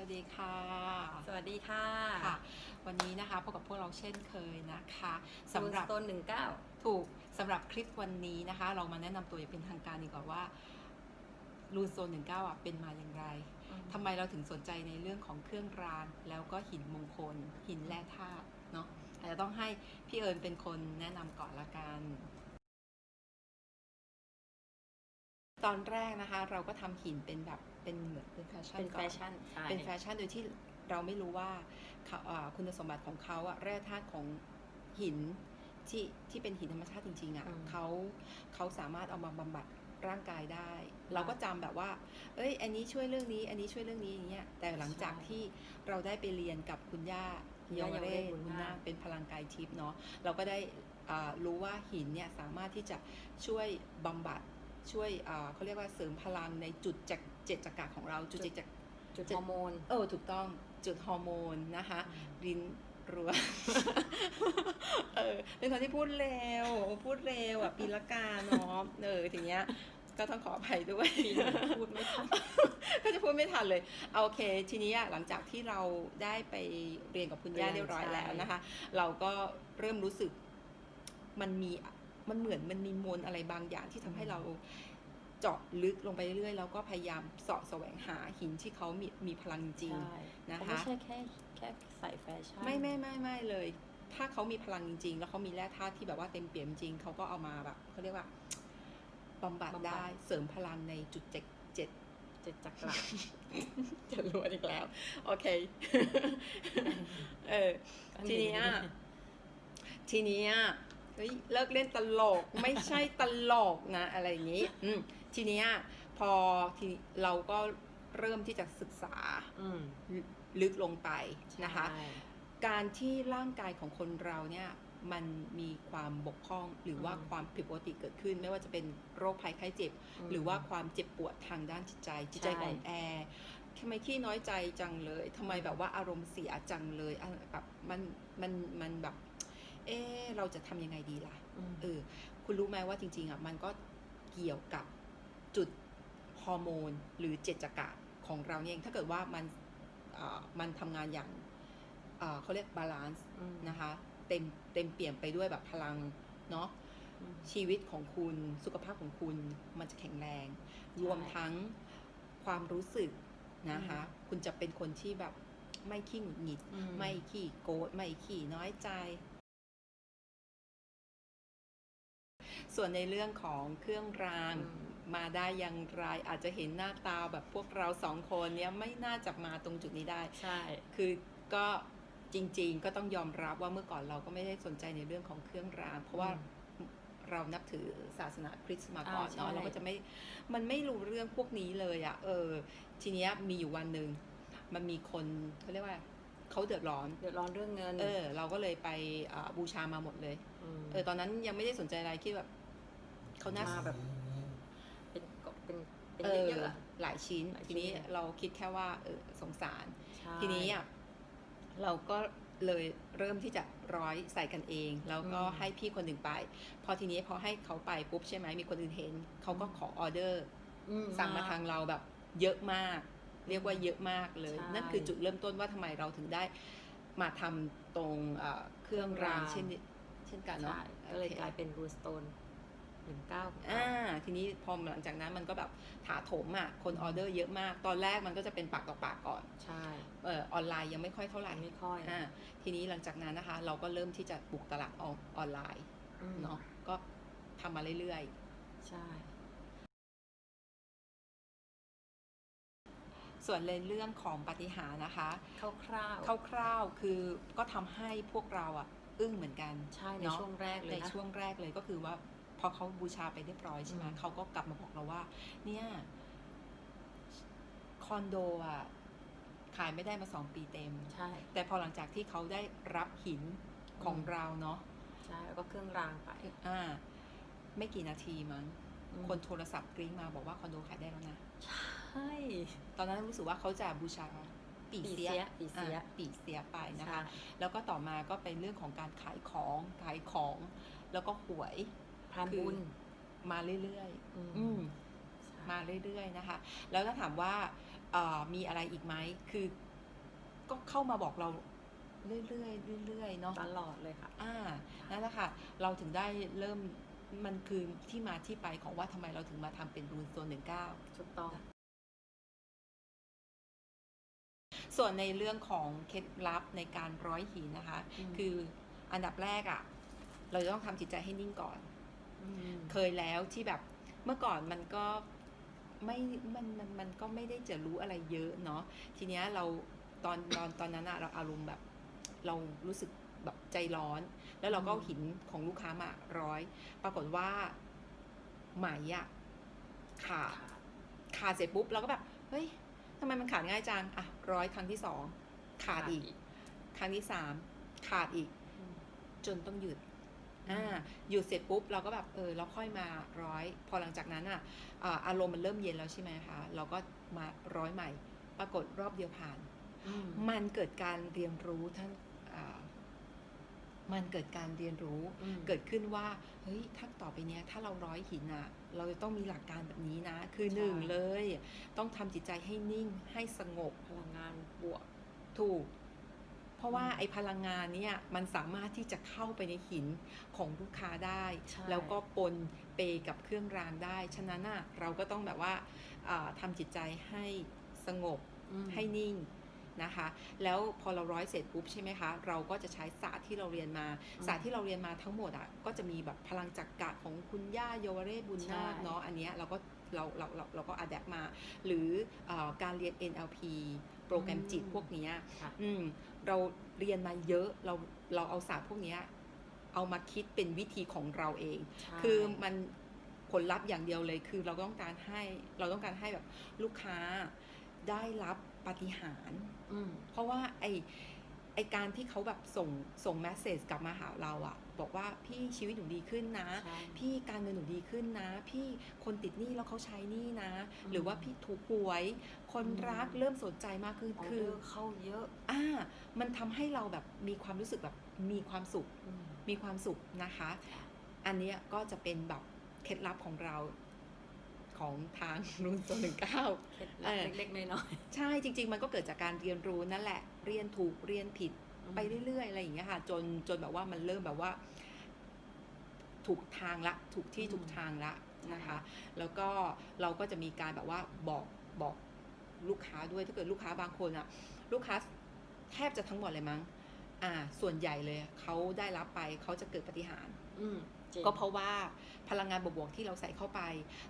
วัสดีค่ะ สวัสดีค่ะค่ะ วันนี้นะคะพบกับพวกเราเช่นเคยนะคะสำหรับต้นหนึ่งเก้าถูกสำหรับคลิปวันนี้นะคะ เรามาแนะนำตัวอย่างเป็นทางการดีกว่าว่ารูนโซน19อะเป็นมาอย่างไรทำไมเราถึงสนใจในเรื่องของเครื่องรางแล้วก็หินมงคล หินแร่ธาตุเนาะอาจจะต้องให้พี่เอิญเป็นคนแนะนำก่อนละกัน ตอนแรกนะคะ เราก็ทำหินเป็นแบบเป็นเหมือนเป็นแฟชั่นเป็นก่แฟอนชั่นใช่เป็นแฟชั่นโดยที่เราไม่รู้ว่าเขาอ่าคุณสมบัติของเขาอะแร่ธาตุของหินที่ที่เป็นหินธรรมชาติจริงๆอะเขาเขาสามารถเอามาบำบัดร่างกายได้ เราก็จำแบบว่า เอ้ย อันนี้ช่วยเรื่องนี้ อันนี้ช่วยเรื่องนี้อย่างเงี้ย แต่หลังจากที่เราได้ไปเรียนกับคุณย่าเยาวเรศคุณนาคเป็นพลังกายทิพย์เนาะ เราก็ได้อ่ารู้ว่าหินเนี่ยสามารถที่จะช่วยบำบัด ช่วยอ่าเขาเรียกว่าเสริมพลังในจุดจักเจ็ดจักระของเราจุดเจ็ดจักจุดฮอร์โมนเออถูกต้องจุดฮอร์โมนนะคะรินรัวเออเป็นคนที่พูดเร็วพูดเร็วอะปีละกาเนาะเออทีเนี้ยก็ต้องขออภัยด้วยพูดไม่ทันก็จะพูดไม่ทันเลยเอาโอเค ทีนี้อะหลังจากที่เราได้ไปเรียนกับคุณย่าเรียนเรียบร้อยใช่แล้วนะคะ เราก็เริ่มรู้สึกมันมี มันเหมือนมันมีมวลอะไรบางอย่างที่ทำให้เราเจาะลึกลงไปเรื่อยๆแล้วก็พยายามเสาะแสวงหาหินที่เขามีมีพลังจริงใช่นะคะเขาไม่ใช่แค่แค่ใส่แฟชั่นไม่ไม่ไม่ไม่เลย ถ้าเขามีพลังจริงๆแล้วเขามีแร่ธาตุที่แบบว่าเต็มเปี่ยมจริงเขาก็เอามาแบบเขาเรียกว่าบำบัดได้เสริมพลังในจุดเจ็ดเจ็ดเจ็ดจักระจะรวยอีกแล้ว โอเค เออ ทีเนี้ยทีเนี้ย เฮ้ยเลิกเล่นตลกไม่ใช่ตลกนะอะไรอย่างนี้อืมทีเนี้ยพอทีเราก็เริ่มที่จะศึกษาอืมลึกลงไปนะคะ ใช่ การที่ร่างกายของคนเราเนี่ยมันมีความบกพร่องหรือว่าอืมความผิดปกติเกิดขึ้น ไม่ว่าจะเป็นโรคภัยไข้เจ็บหรือว่าความเจ็บปวดทางด้านจิตใจจิตใจใช่ อ่อนแอทำไมขี้น้อยใจจังเลยทำไมแบบว่าอารมณ์เสียจังเลยอะแบบมันมันมันแบบ เออเราจะทำยังไงดีล่ะมเออคุณรู้ไหมว่าจริง ๆอะมันก็เกี่ยวกับจุดฮอร์โมนหรือเจตจักระของเราเนี่ยเองถ้าเกิดว่ามันอ่ามันทำงานอย่างอ่าเขาเรียกบาลานซ์อืมนะคะเต็มเต็มเปี่ยมไปด้วยแบบพลังเนาะอืมชีวิตของคุณสุขภาพของคุณมันจะแข็งแรง รวมทั้งความรู้สึกนะคะ คุณจะเป็นคนที่แบบไม่ขี้หงุดหงิดอืไม่ขี้โกรธไม่ขี้น้อยใจ ส่วนในเรื่องของเครื่องรางอืมมาได้อย่างไรอาจจะเห็นหน้าตาแบบพวกเราสองคนเนี้ยไม่น่าจะมาตรงจุดนี้ได้ ใช่ คือก็จริง ๆ ก็ต้องยอมรับว่าเมื่อก่อนเราก็ไม่ได้สนใจในเรื่องของเครื่องราง เพราะว่าเรานับถือศาสนาคริสต์มาก่อนอ่าใช่เนาะเราก็จะไม่ มันไม่รู้เรื่องพวกนี้เลยอะ่ะ เออ ทีเนี้ยมีอยู่วันหนึ่งมันมีคนเขาเรียกว่าเขาเดือดร้อน เดือดร้อนเรื่องเงิน เออ เราก็เลยไปอ่าบูชามาหมดเลยมเออ ตอนนั้นยังไม่ได้สนใจอะไรคิดแบบ เขาน่ามาแบบ เป็นกบเป็นเป็นเอเยออะๆอะ หลายชิ้น หลายชิ้น ทีนี้เราคิดแค่ว่าเออสงสาร ใช่ทีนี้อะเราก็เลยเริ่มที่จะร้อยใส่กันเอง แล้วก็อืมให้พี่คนหนึ่งไป พอทีนี้พอให้เขาไปปุ๊บใช่ไหมมีคนอื่นเห็นเขาก็ขอออเดอร์ อื สั่งมาทางเราแบบเยอะมาก เรียกว่าเยอะมากเลย ใช่นั่นคือจุดเริ่มต้นว่าทำไมเราถึงได้มาทำตรงเอ่อเครื่องรางเครื่องราง เช่นนี้เช่นกันเนาะใช่ก็เลยโอคกลายเป็นรูสโตน หนึ่งเก้าอ่าทีนี้พอหลังจากนั้นมันก็แบบถาโถมอะคนออเดอร์เยอะมาก ตอนแรกมันก็จะเป็นปากต่อปากก่อนใช่เออออนไลน์ยังไม่ค่อยเท่าไหร่ไม่ค่อยอ่าทีนี้หลังจากนั้นนะคะ เราก็เริ่มที่จะบุกตลาดออนออนไลน์อืมเนาะก็ทำมาเรื่อยใช่ๆส่วนในเรื่องของปาฏิหาริย์นะคะคร่าวๆคร่าวๆคือก็ทำให้พวกเราอะอึ้งเหมือนกัน ใช่ในเนาะช่วงแรกเลในยนะช่วงแรกเลยก็คือว่า พอเขาบูชาไปเรียบร้อยใช่ไหมอืมเขาก็กลับมาบอกเราว่า เนี่ยคอนโดอะขายไม่ได้มาสองปีเต็ม ใช่ แต่พอหลังจากที่เขาได้รับหินของอืมเราเนาะใช่แล้วก็เครื่องรางไปอ่าไม่กี่นาทีมั้งอืมคนโทรศัพท์กริ้งมาบอกว่าคอนโดขายได้แล้วนะ ใช่ ตอนนั้นรู้สึกว่าเขาจะบูชาปีเสียปีเสียอะปีเสียไปนะคะใช่แล้วก็ต่อมาก็เป็นเรื่องของการขายของขายของ แล้วก็หวย พรานบุญมาเรื่อยๆอืมอืมใช่มาเรื่อยๆนะคะ แล้วถ้าถามว่าเอ่อมีอะไรอีกไหมคือ ก็เข้ามาบอกเราเรื่อยๆเรื่อยๆเนาะตลอดเลยค่ะ อ่านั่นแหละค่ะ เราถึงได้เริ่มมันคือที่มาที่ไปของว่าทำไมเราถึงมาทำเป็นรูนโซนหนึ่งเก้าถูกต้อง ส่วนในเรื่องของเคล็ดลับในการร้อยหินนะคะอืมคืออันดับแรกอะ่ะ เราจะต้องทำจิตใจให้นิ่งก่อนม เคยแล้วที่แบบเมื่อก่อนมันก็ไม่มันมันมันก็ไม่ได้จะรู้อะไรเยอะเนาะทีเนี้ยเราตอนตอนตอนนั้นอะเราอารมณ์แบบ เรารู้สึกแบบใจร้อน แล้วเราก็เอาหินของลูกค้ามาร้อย ปรากฏว่าไหมอะขาดค่ะขาดเสร็จปุ๊บเราก็แบบเฮ้ยทำไมมันขาดง่ายจังอะร้อยครั้งที่สองขาดอีก ครั้งที่สามขาดอีกอืมจนต้องหยุดอืม อ่าหยุดเสร็จปุ๊บเราก็แบบเออเราค่อยมาร้อย พอหลังจากนั้นอะอ่าอารมณ์มันเริ่มเย็นแล้วใช่ไหมคะเราก็มาร้อยใหม่ ปรากฏรอบเดียวผ่านอืมมันเกิดการเรียนรู้ท่านอ่ามันเกิดการเรียนรู้อืมเกิดขึ้นว่าเฮ้ยถ้าต่อไปเนี้ยถ้าเราร้อยหินอะเราจะต้องมีหลักการแบบนี้นะ คือใช่หนึ่งเลย ต้องทำจิตใจให้นิ่งให้สงบพลังงานบวกถูก เพราะว่าอืมไอ้พลังงานเนี่ยมันสามารถที่จะเข้าไปในหินของลูกค้าได้ใช่แล้วก็ปนเปกับเครื่องรางได้ ฉะนั้นน่ะเราก็ต้องแบบว่าอ่าทำจิตใจให้สงบอืมให้นิ่งนะคะแล้วพอเราร้อยเสร็จปุ๊บใช่ไหมคะเราก็จะใช้ศาสตร์ที่เราเรียนมาอืมศาสตร์ที่เราเรียนมาทั้งหมดอะก็จะมีแบบพลังจักกะของคุณย่าเยาวเรศบุญนาคใช่เนาะอันเนี้ยเราก็เราเราเราเราก็อัดแอปมา หรืออาการเรียน NLP โปรแกรมจิตพวกเนี้ยค่ะอืม เราเรียนมาเยอะเราเราเอาศาสตร์พวกเนี้ยเอามาคิดเป็นวิธีของเราเองใช่คือมันผลลัพธ์อย่างเดียวเลย คือเราต้องการให้เราต้องการให้แบบลูกค้าได้รับปาฏิหารย์อืมเพราะว่าไอไอการที่เขาแบบส่งส่งแมสเซจกลับมาหาเราอะ บอกว่าพี่ชีวิตหนูดีขึ้นนะใช่พี่การเงินหนูดีขึ้นนะ พี่คนติดหนี้แล้วเขาใช้หนี้นะอืมหรือว่าพี่ถูกหวย คนอืมรักเริ่มสนใจมากขึ้นออคืเดออร์เข้าเยอะอ่ามันทำให้เราแบบมีความรู้สึกแบบมีความสุขอืมมีความสุขนะคะ อันเนี้ยก็จะเป็นแบบเคล็ดลับของเราของทางรุ่นตัวหนึ่งเก้าเคล็ดเอลับอเล็กๆน้อยใช่จริง ๆ มันก็เกิดจากการเรียนรู้นั่นแหละ เรียนถูกเรียนผิดๆ ไปเรื่อยๆอะไรอย่างเงี้ยค่ะจนจนแบบว่ามันเริ่มแบบว่า ถูกทางละถูกที่อืมถูกทางละนะคะใช่แล้วก็เราก็จะมีการแบบว่าบอกบอกลูกค้าด้วยถ้าเกิดลูกค้าบางคนอะลูกค้าแทบจะทั้งหมดเลยมั้ง อ่า ส่วนใหญ่เลยเขาได้รับไปเขาจะเกิดปาฏิหารย์อืมจริงก็เพราะว่าพลังงานบวกๆที่เราใส่เข้าไป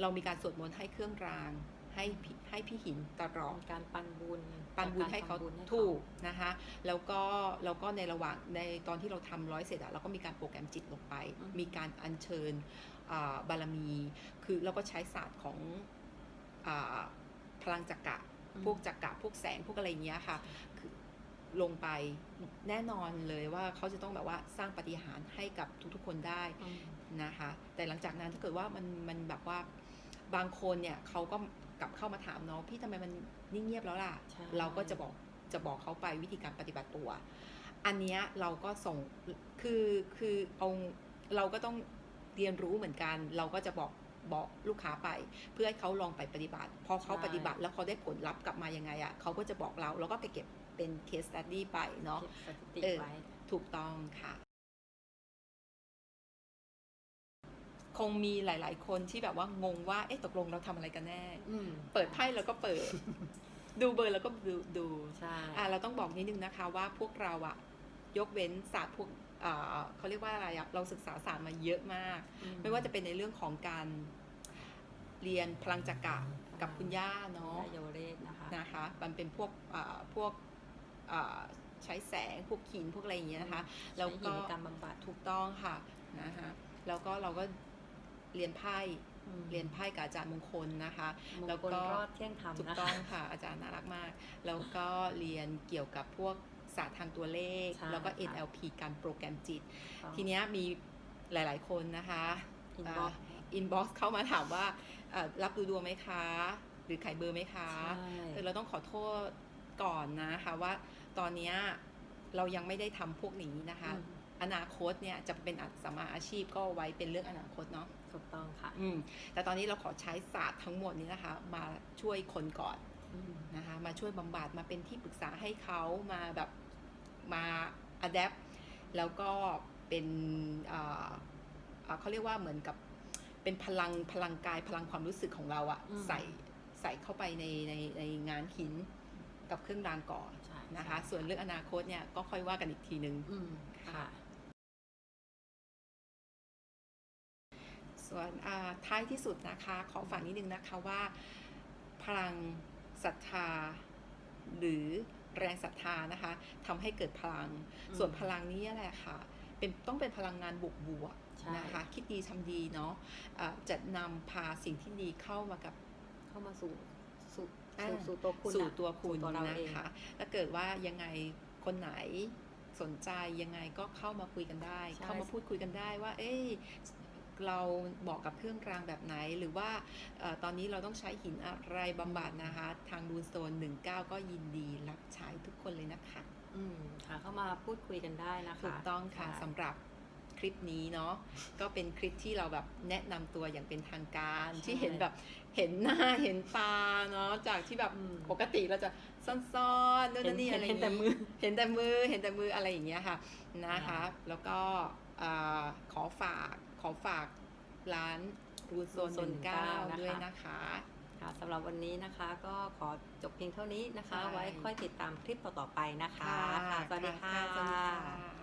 เรามีการสวดมนต์ให้เครื่องราง ให้พี่ให้พี่หินตลอดเป็นการปันบุญปันบุญให้เขาจกรทำบุญให้ถูกนะคะแล้วก็แล้วก็ในระหว่างในตอนที่เราทำร้อยเสร็จอะเราก็มีการโปรแกรมจิตลงไป มีการอัญเชิญอ่าบารมี คือเราก็ใช้ศาสตร์ของอาพลังจักระอืมพวกจักระพวกแสงพวกอะไรอย่างเงี้ยค่ะคือลงไปแน่นอนเลยว่าเขาจะต้องแบบว่าสร้างปาฏิหารย์ให้กับทุกๆคนได้อืมนะคะ แต่หลังจากนั้นถ้าเกิดว่ามันมันแบบว่าบางคนเนี่ยเขาก็ก ลับเข้ามาถามเนาะพี่ทำไมมันนิ่งเงียบแล้วล่ะใช่เราก็จะบอกจะบอกเขาไปวิธีการปฏิบัติตัว อันเนี้ยเราก็ส่งคือคือเอาเราก็ต้องเรียนรู้เหมือนกัน เราก็จะบอกบอกลูกค้าไป เพื่อให้เขาลองไปปฏิบัติ พอเขาใช่ปฏิบัติแล้วเขาได้ผลลัพธ์กลับมายังไงอะ่ะเขาก็จะบอกเราแล้วก็ไปเก็บเป็น case study ไปเนาะเก็บสถิติเออไว้ถูกต้องค่ะ คงมีหลาย ๆ คนที่แบบว่างงว่า เอ๊ะตกลงเราทำอะไรกันแน่อืมเปิดไพ่แล้วก็เปิด ดูเบอร์แล้วก็ดูดูใช่อ่าเราต้องบอกนิดนึงนะคะว่าพวกเราอะยกเว้นศาสตร์พวกอ่าเขาเรียกว่าอะไรอะเราศึกษาศาสตร์มาเยอะมากอืไม่ว่าจะเป็นในเรื่องของการเรียนพลังจักระกับคุณย่าเนาะเยาวเรศนะคะนะคะ มันเป็นพวกอ่าพวกอ่าใช้แสงพวกหินพวกอะไรอย่างเงี้ยนะคะแล้วใช้ก็หินในการบำบัดถูกต้องค่ะนะคะแล้วก็เราก็ เรียนไพ่อืมเรียนไพ่กับอาจารย์มงคลนะคะมงแล้วคลก็รอดเที่ยงธรรมถูกนะต้อคะงค่ะ อาจารย์น่ารักมาก แล้วก็เรียนเกี่ยวกับพวกศาสตร์ทางตัวเลขใช่แล้วก็ค่ะ NLP การโปรแกรมจิต ทีเนี้ยมีหลาย ๆ คนนะคะอินบ็อกอินบ็อกซ์เข้ามาถามว่าเอ่อรับดูดวงไหมคะ หรือขายเบอร์ไหมคะใช่เออเราต้องขอโทษก่อนนะคะว่าตอนเนี้ยเรายังไม่ได้ทำพวกนี้นะคะ อืมอนาคตเนี่ยจะเป็นอัสมมาอาชีพก็ไว้เป็นเรื่องอนาคตเนาะถูกต้องค่ะ อืมแต่ตอนนี้เราขอใช้ศาสตร์ทั้งหมดนี้นะคะ มาช่วยคนก่อนอืมนะคะมาช่วยบำบัดมาเป็นที่ปรึกษาให้เขามาแบบมาอัดแอปแล้วก็เป็นอ่าอ่าเขาเรียกว่าเหมือนกับเป็นพลังพลังกายพลังความรู้สึกของเราอะอืมใส่ใส่เข้าไปในในในงานหินกับเครื่องรางก่อนใช่นะคะใช่ส่วนเรื่องอนาคตเนี่ยก็ค่อยว่ากันอีกทีนึงอืมค่ะ ส่วนอ่าท้ายที่สุดนะคะขอฝากนิดนึงนะคะว่า พลังศรัทธา หรือแรงศรัทธานะคะทำให้เกิดพลังอืมส่วนพลังนี้แหละค่ะเป็นต้องเป็นพลังงานบวกบวกๆใช่นะคะคิดดีทำดีเนาะะจะนำพาสิ่งที่ดีเข้ามากับเข้ามาสู่สู่อ่าสู่สู่ตัวคุณสู่อะตัวคุณสู่ตัวเรานะเองคะถ้าเกิดว่ายังไงคนไหนสนใจยังไงก็เข้ามาคุยกันได้ใช่เข้ามาพูดคุยกันได้ว่า เอ้ย เราบอกกับเครื่องรางแบบไหน หรือว่าเออตอนนี้เราต้องใช้หินอะไรบำบัดนะคะ ทางดูโซน 19 ก็ยินดีรับใช้ทุกคนเลยนะคะ อืมค่ะเข้ามาพูดคุยกันได้นะคะถูกต้องค่ะใช่สำหรับคลิปนี้เนาะก็เป็นคลิปที่เราแบบแนะนำตัวอย่างเป็นทางการใช่ที่เห็นแบบเห็นหน้าเห็นตาเนาะจากที่แบบอืมปกติเราจะซ่อนๆนู่นนนนี่เห็นอะไรเห็นแต่มือเห็นแต่มือเห็นแต่มืออะไรอย่างเงี้ยค่ะนะคะอ่าแล้วก็เอ่อขอฝาก ขอฝากร้านรูโซน Root หนึ่ Zone งเก้า19ด้วยนะคะค่ะสำหรับวันนี้นะคะก็ขอจบเพียงเท่านี้นะคะใช่ไว้ค่อยติดตามคลิปต่อๆไปนะคะค่ะค่ะสวัสดีค่ะสวัสดีค่ะ